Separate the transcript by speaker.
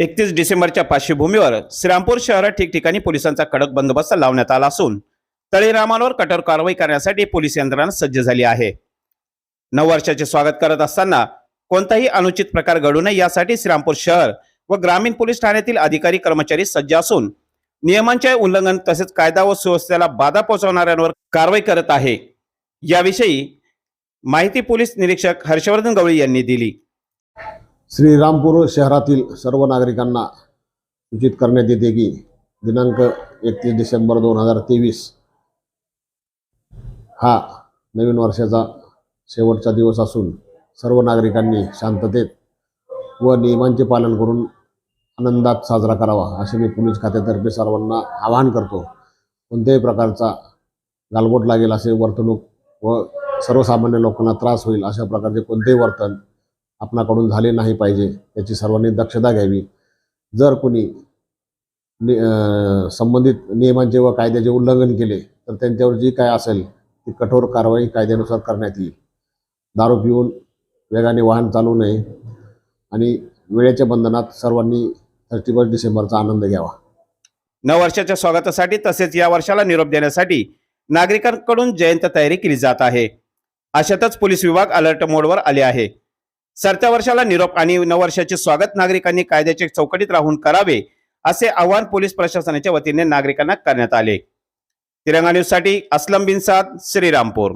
Speaker 1: एकतीस डिसेंबरच्या पार्श्वभूमीवर श्रीरामपूर शहरात ठिकठिकाणी पोलिसांचा कडक बंदोबस्त लावण्यात आला असून तळीरामांवर कठोर कारवाई करण्यासाठी पोलीस यंत्रणा सज्ज झाली आहे. नववर्षाचे स्वागत करत असताना कोणताही अनुचित प्रकार घडू नये यासाठी श्रीरामपूर शहर व ग्रामीण पोलीस ठाण्यातील अधिकारी कर्मचारी सज्ज असून नियमांचे उल्लंघन तसेच कायदा व सुव्यवस्थेला बाधा पोहोचवणाऱ्यांवर कारवाई करत आहे. याविषयी माहिती पोलीस निरीक्षक हर्षवर्धन गवळी यांनी दिली.
Speaker 2: श्रीरामपूर शहरातील सर्व नागरिकांना सूचित करण्यात येते की दिनांक एकतीस डिसेंबर दोन हजार तेवीस हा नवीन वर्षाचा शेवटचा दिवस असून सर्व नागरिकांनी शांततेत व नियमांचे पालन करून आनंदात साजरा करावा असे मी पोलीस खात्यातर्फे सर्वांना आवाहन करतो. कोणत्याही प्रकारचा गालबोट लागेल असे वर्तणूक व सर्वसामान्य लोकांना त्रास होईल अशा प्रकारचे कोणतेही वर्तन आपणाकडून झाले नाही पाहिजे याची सर्वांनी दक्षता घ्यावी. जर कोणी नि संबंधित नियमांचे व कायद्याचे उल्लंघन केले तर त्यांच्यावर जी काय असेल ती कठोर कारवाई कायद्यानुसार करण्यात येईल. दारू पिऊन वेगाने वाहन चालवू नये आणि वेळेच्या बंधनात सर्वांनी थर्टी फर्स्ट डिसेंबरचा आनंद घ्यावा.
Speaker 1: नववर्षाच्या स्वागतासाठी तसेच या वर्षाला निरोप देण्यासाठी नागरिकांकडून जयंत तयारी केली जात आहे. अशातच पोलीस विभाग अलर्ट मोडवर आले आहे. सरत्या वर्षाला निरोप आणि नववर्षाचे स्वागत नागरिकांनी कायद्याच्या चौकटीत राहून करावे असे आवाहन पोलीस प्रशासनाच्या वतीने नागरिकांना करण्यात आले. तिरंगा न्यूजसाठी अस्लम बिनसाद श्रीरामपूर.